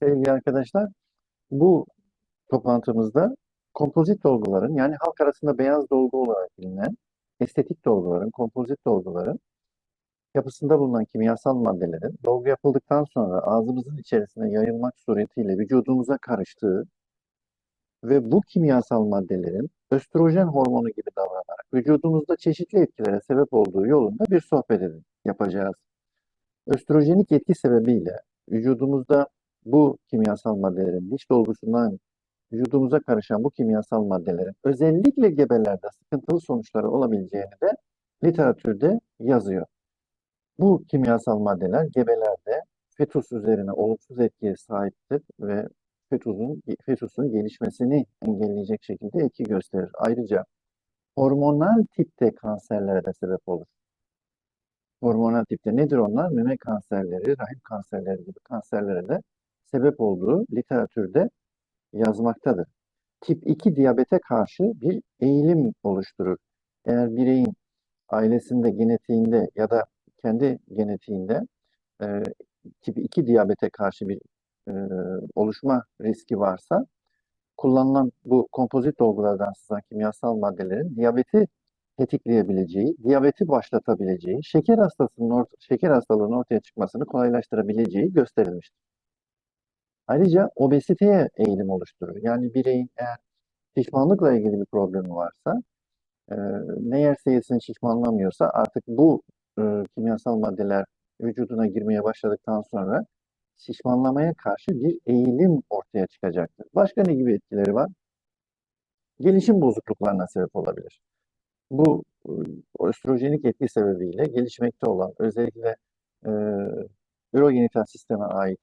Sevgili arkadaşlar, bu toplantımızda kompozit dolguların yani halk arasında beyaz dolgu olarak bilinen estetik dolguların, kompozit dolguların yapısında bulunan kimyasal maddelerin dolgu yapıldıktan sonra ağzımızın içerisine yayılmak suretiyle vücudumuza karıştığı ve bu kimyasal maddelerin östrojen hormonu gibi davranarak vücudumuzda çeşitli etkilere sebep olduğu yolunda bir sohbet edin, yapacağız. Östrojenik etki sebebiyle vücudumuzda bu kimyasal maddelerin diş dolgusundan vücudumuza karışan bu kimyasal maddelerin özellikle gebelerde sıkıntılı sonuçları olabileceğini de literatürde yazıyor. Bu kimyasal maddeler gebelerde fetus üzerine olumsuz etkiye sahiptir ve fetusun, fetusun gelişmesini engelleyecek şekilde etki gösterir. Ayrıca hormonal tipte kanserlere de sebep olur. Hormonal tipte nedir onlar? Meme kanserleri, rahim kanserleri gibi kanserlere de sebep olduğu literatürde yazmaktadır. Tip 2 diyabete karşı bir eğilim oluşturur. Eğer bireyin ailesinde, genetiğinde ya da kendi genetiğinde e, tip 2 diyabete karşı bir e, oluşma riski varsa kullanılan bu kompozit dolgulardan sızan kimyasal maddelerin diyabeti tetikleyebileceği, diyabeti başlatabileceği, şeker hastasının şeker hastalığının ortaya çıkmasını kolaylaştırabileceği gösterilmiştir. Ayrıca obeziteye eğilim oluşturur. Yani bireyin eğer şişmanlıkla ilgili bir problemi varsa, e, ne yerse yesin şişmanlamıyorsa artık bu e, kimyasal maddeler vücuduna girmeye başladıktan sonra şişmanlamaya karşı bir eğilim ortaya çıkacaktır. Başka ne gibi etkileri var? Gelişim bozukluklarına sebep olabilir. Bu e, östrojenik etki sebebiyle gelişmekte olan özellikle e, ürogenital sisteme ait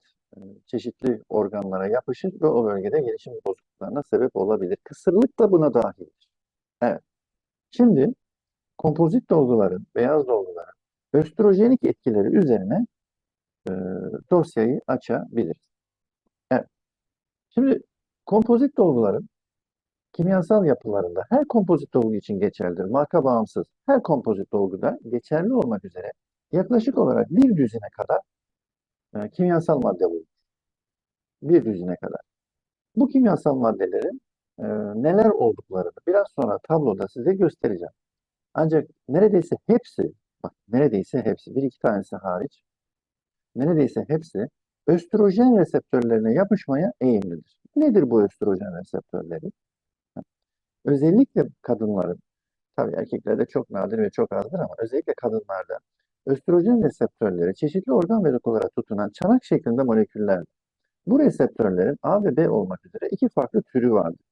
çeşitli organlara yapışır ve o bölgede gelişim bozukluklarına sebep olabilir. Kısırlık da buna dahildir. Evet. Şimdi kompozit dolguların, beyaz dolguların östrojenik etkileri üzerine e, dosyayı açabiliriz. Evet. Şimdi kompozit dolguların kimyasal yapılarında her kompozit dolgu için geçerlidir. Marka bağımsız her kompozit dolguda geçerli olmak üzere yaklaşık olarak bir düzine kadar e, kimyasal madde bulunur. Bir düzine kadar. Bu kimyasal maddelerin e, neler olduklarını biraz sonra tabloda size göstereceğim. Ancak neredeyse hepsi, bak neredeyse hepsi, bir iki tanesi hariç, neredeyse hepsi östrojen reseptörlerine yapışmaya eğimlidir. Nedir bu östrojen reseptörleri? Özellikle kadınların, tabii erkeklerde çok nadir ve çok azdır ama özellikle kadınlarda östrojen reseptörleri çeşitli organ ve dokulara tutunan çanak şeklinde moleküllerdir. Bu reseptörlerin A ve B olmak üzere iki farklı türü vardır.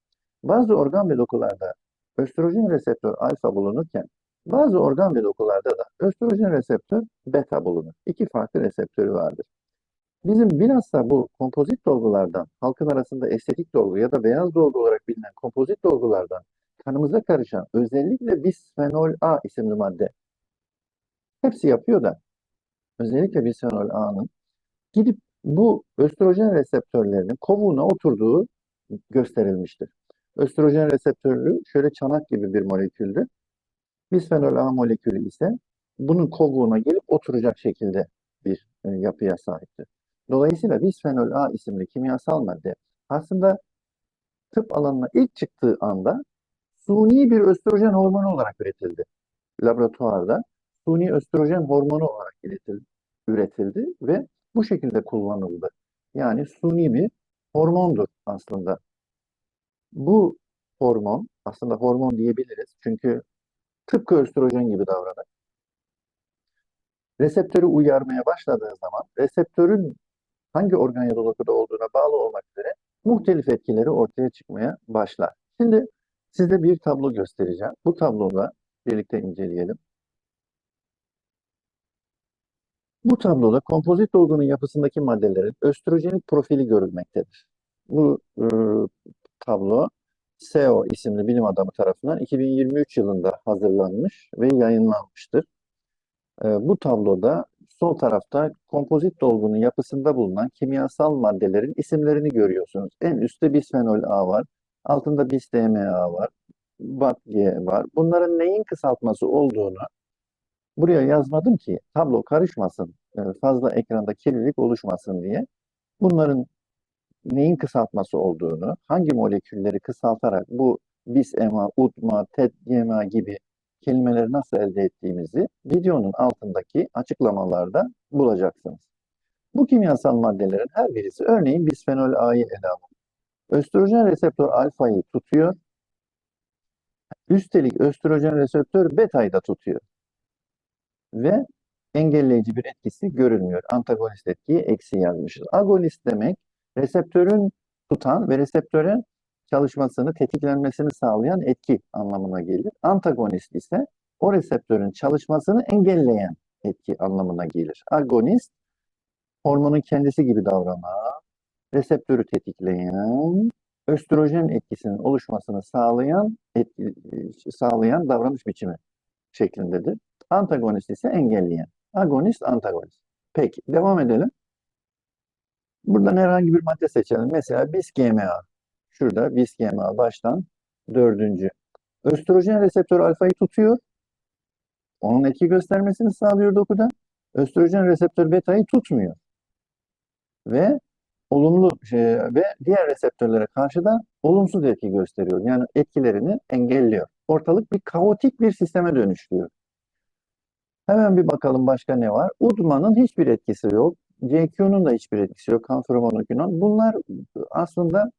Bazı organ ve dokularda östrojen reseptör alfa bulunurken bazı organ ve dokularda da östrojen reseptör beta bulunur. İki farklı reseptörü vardır. Bizim bilhassa bu kompozit dolgulardan, halkın arasında estetik dolgu ya da beyaz dolgu olarak bilinen kompozit dolgulardan kanımıza karışan özellikle bisfenol A isimli madde hepsi yapıyor da özellikle bisfenol A'nın gidip bu östrojen reseptörlerinin kovuğuna oturduğu gösterilmiştir. Östrojen reseptörü şöyle çanak gibi bir moleküldür. Bisfenol A molekülü ise bunun kovuğuna gelip oturacak şekilde bir e, yapıya sahiptir. Dolayısıyla bisfenol A isimli kimyasal madde aslında tıp alanına ilk çıktığı anda suni bir östrojen hormonu olarak üretildi. Laboratuvarda suni östrojen hormonu olarak üretildi, üretildi ve bu şekilde kullanıldı. Yani suni bir hormondur aslında. Bu hormon, aslında hormon diyebiliriz çünkü tıpkı östrojen gibi davranır. Reseptörü uyarmaya başladığı zaman reseptörün hangi organ ya da dokuda olduğuna bağlı olmak üzere muhtelif etkileri ortaya çıkmaya başlar. Şimdi size bir tablo göstereceğim. Bu tabloda birlikte inceleyelim. Bu tabloda kompozit dolgunun yapısındaki maddelerin östrojenik profili görülmektedir. Bu e, tablo SEO isimli bilim adamı tarafından 2023 yılında hazırlanmış ve yayınlanmıştır. E, bu tabloda sol tarafta kompozit dolgunun yapısında bulunan kimyasal maddelerin isimlerini görüyorsunuz. En üstte bisfenol A var, altında bis-DMA var, BAT-G var. Bunların neyin kısaltması olduğunu buraya yazmadım ki tablo karışmasın, e, fazla ekranda kirlilik oluşmasın diye. Bunların neyin kısaltması olduğunu, hangi molekülleri kısaltarak bu bis-ema, udma, tet-yema gibi kelimeleri nasıl elde ettiğimizi videonun altındaki açıklamalarda bulacaksınız. Bu kimyasal maddelerin her birisi örneğin bisfenol A'yı ele alalım. Östrojen reseptör alfayı tutuyor. Üstelik östrojen reseptör betayı da tutuyor. Ve engelleyici bir etkisi görülmüyor. Antagonist etkiyi eksi yazmışız. Agonist demek reseptörün tutan ve reseptörün çalışmasını, tetiklenmesini sağlayan etki anlamına gelir. Antagonist ise o reseptörün çalışmasını engelleyen etki anlamına gelir. Agonist hormonun kendisi gibi davranan, reseptörü tetikleyen, östrojen etkisinin oluşmasını sağlayan etki, sağlayan davranış biçimi şeklindedir. Antagonist ise engelleyen. Agonist, antagonist. Peki, devam edelim. Buradan herhangi bir madde seçelim. Mesela bis GMA. Şurada bis GMA baştan dördüncü. Östrojen reseptörü alfayı tutuyor. Onun etki göstermesini sağlıyor dokuda. Östrojen reseptör betayı tutmuyor. Ve olumlu şey, ve diğer reseptörlere karşı da olumsuz etki gösteriyor. Yani etkilerini engelliyor. Ortalık bir kaotik bir sisteme dönüşüyor. Hemen bir bakalım başka ne var? UDMA'nın hiçbir etkisi yok. CQ'nun da hiçbir etkisi yok. Kanfromonokinon. Bunlar aslında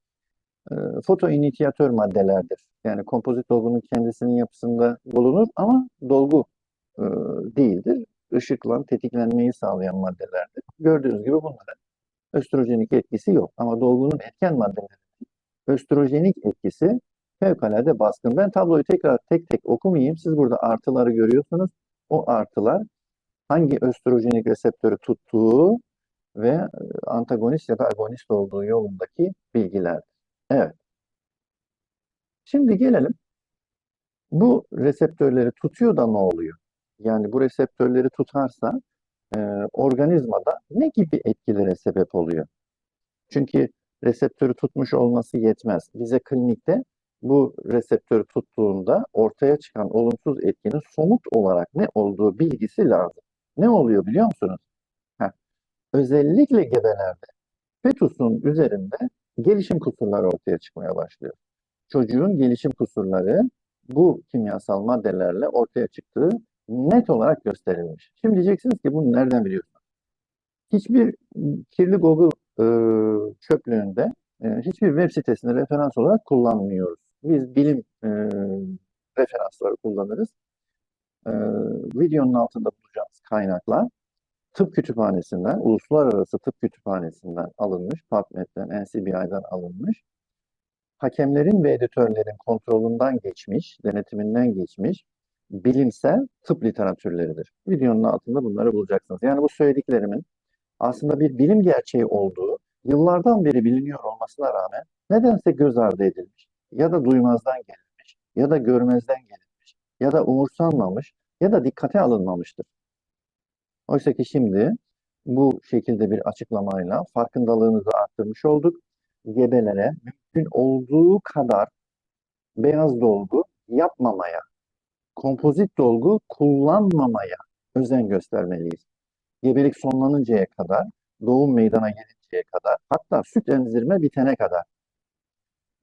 e, fotoinitiyatör maddelerdir. Yani kompozit dolgunun kendisinin yapısında bulunur ama dolgu e, değildir. Işıkla tetiklenmeyi sağlayan maddelerdir. Gördüğünüz gibi bunların östrojenik etkisi yok. Ama dolgunun etken maddelerinin östrojenik etkisi fevkalade baskın. Ben tabloyu tekrar tek tek okumayayım. Siz burada artıları görüyorsunuz. O artılar hangi östrojenik reseptörü tuttuğu ve e, antagonist ya da agonist olduğu yolundaki bilgiler. Evet. Şimdi gelelim. Bu reseptörleri tutuyor da ne oluyor? Yani bu reseptörleri tutarsa e, organizmada ne gibi etkilere sebep oluyor? Çünkü reseptörü tutmuş olması yetmez. Bize klinikte bu reseptörü tuttuğunda ortaya çıkan olumsuz etkinin somut olarak ne olduğu bilgisi lazım. Ne oluyor biliyor musunuz? Heh. Özellikle gebelerde fetusun üzerinde gelişim kusurları ortaya çıkmaya başlıyor. Çocuğun gelişim kusurları bu kimyasal maddelerle ortaya çıktığı net olarak gösterilmiş. Şimdi diyeceksiniz ki bunu nereden biliyorsunuz? Hiçbir kirli Google e, çöplüğünde e, hiçbir web sitesini referans olarak kullanmıyoruz. Biz bilim e, referansları kullanırız. E, videonun altında bulacağınız kaynaklar tıp kütüphanesinden, uluslararası tıp kütüphanesinden alınmış, PubMed'den, NCBI'den alınmış, hakemlerin ve editörlerin kontrolünden geçmiş, denetiminden geçmiş bilimsel tıp literatürleridir. Videonun altında bunları bulacaksınız. Yani bu söylediklerimin aslında bir bilim gerçeği olduğu, yıllardan beri biliniyor olmasına rağmen nedense göz ardı edilmiş ya da duymazdan gelinmiş ya da görmezden gelinmiş ya da umursanmamış ya da dikkate alınmamıştır. Oysa ki şimdi bu şekilde bir açıklamayla farkındalığımızı arttırmış olduk. Gebelere mümkün olduğu kadar beyaz dolgu yapmamaya, kompozit dolgu kullanmamaya özen göstermeliyiz. Gebelik sonlanıncaya kadar, doğum meydana gelinceye kadar, hatta süt emzirme bitene kadar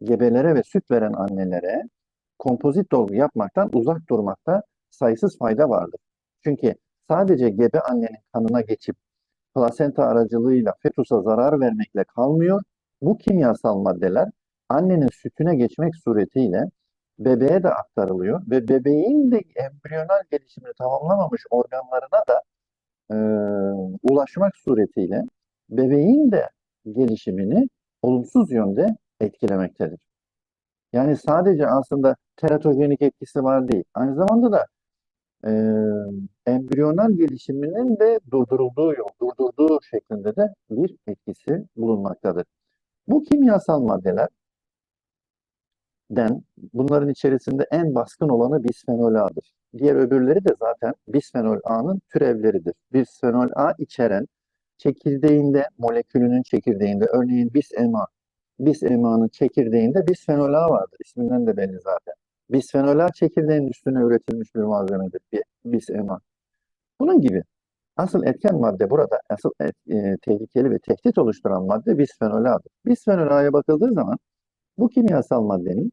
gebelere ve süt veren annelere kompozit dolgu yapmaktan uzak durmakta sayısız fayda vardır. Çünkü sadece gebe annenin kanına geçip plasenta aracılığıyla fetusa zarar vermekle kalmıyor. Bu kimyasal maddeler annenin sütüne geçmek suretiyle bebeğe de aktarılıyor ve bebeğin de embriyonal gelişimini tamamlamamış organlarına da e, ulaşmak suretiyle bebeğin de gelişimini olumsuz yönde etkilemektedir. Yani sadece aslında teratojenik etkisi var değil. Aynı zamanda da e, embriyonal gelişiminin de durdurulduğu yol, durdurduğu şeklinde de bir etkisi bulunmaktadır. Bu kimyasal maddeler den bunların içerisinde en baskın olanı bisfenol A'dır. Diğer öbürleri de zaten bisfenol A'nın türevleridir. Bisfenol A içeren çekirdeğinde, molekülünün çekirdeğinde örneğin bis-ema, bis-ema'nın çekirdeğinde bisfenol A vardır. İsminden de belli zaten. Bisfenol A çekirdeğin üstüne üretilmiş bir malzemedir. Bis-ema. Bunun gibi Asıl etken madde burada, asıl et- e, tehlikeli ve tehdit oluşturan madde bisfenol A'dır. Bisfenol A'ya bakıldığı zaman bu kimyasal maddenin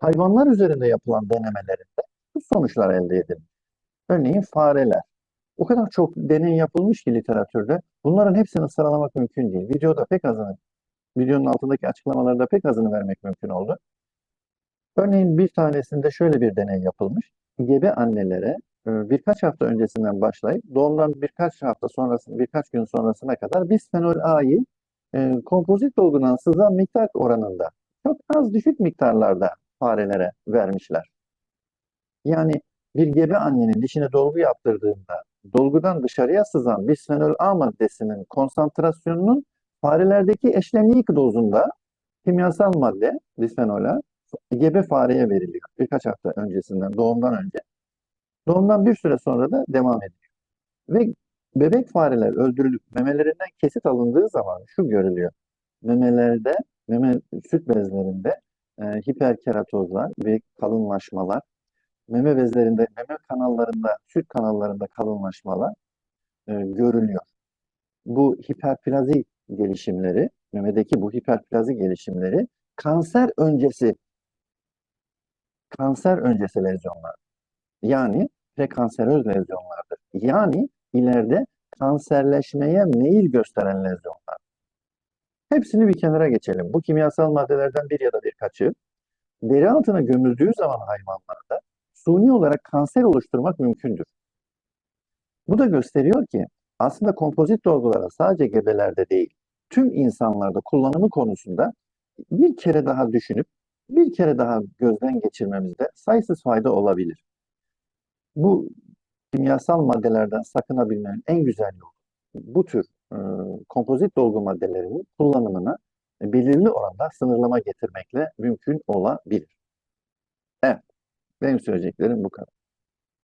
hayvanlar üzerinde yapılan denemelerinde bu sonuçlar elde edilmiş. Örneğin fareler. O kadar çok deney yapılmış ki literatürde bunların hepsini sıralamak mümkün değil. Videoda pek azını, videonun altındaki açıklamalarda pek azını vermek mümkün oldu. Örneğin bir tanesinde şöyle bir deney yapılmış. Gebe annelere e, birkaç hafta öncesinden başlayıp doğumdan birkaç hafta sonrasında, birkaç gün sonrasına kadar bisfenol A'yı e, kompozit dolgudan sızan miktar oranında çok az düşük miktarlarda farelere vermişler. Yani bir gebe annenin dişine dolgu yaptırdığında dolgudan dışarıya sızan bisfenol A maddesinin konsantrasyonunun farelerdeki eşlemlik dozunda kimyasal madde bisfenol A gebe fareye veriliyor. Birkaç hafta öncesinden, doğumdan önce. Doğumdan bir süre sonra da devam ediyor. Ve bebek fareler öldürülüp memelerinden kesit alındığı zaman şu görülüyor. Memelerde, meme süt bezlerinde e, hiperkeratozlar ve kalınlaşmalar, meme bezlerinde, meme kanallarında, süt kanallarında kalınlaşmalar e, görülüyor. Bu hiperplazi gelişimleri, memedeki bu hiperplazi gelişimleri kanser öncesi kanser öncesi lezyonlar. Yani prekanseröz lezyonlardır. Yani ileride kanserleşmeye meyil gösteren lezyonlar. Hepsini bir kenara geçelim. Bu kimyasal maddelerden bir ya da birkaçı deri altına gömüldüğü zaman hayvanlarda suni olarak kanser oluşturmak mümkündür. Bu da gösteriyor ki aslında kompozit dolgulara sadece gebelerde değil, tüm insanlarda kullanımı konusunda bir kere daha düşünüp bir kere daha gözden geçirmemizde sayısız fayda olabilir. Bu kimyasal maddelerden sakınabilmenin en güzel yolu bu tür e, kompozit dolgu maddelerinin kullanımına belirli oranda sınırlama getirmekle mümkün olabilir. Benim söyleyeceklerim bu kadar.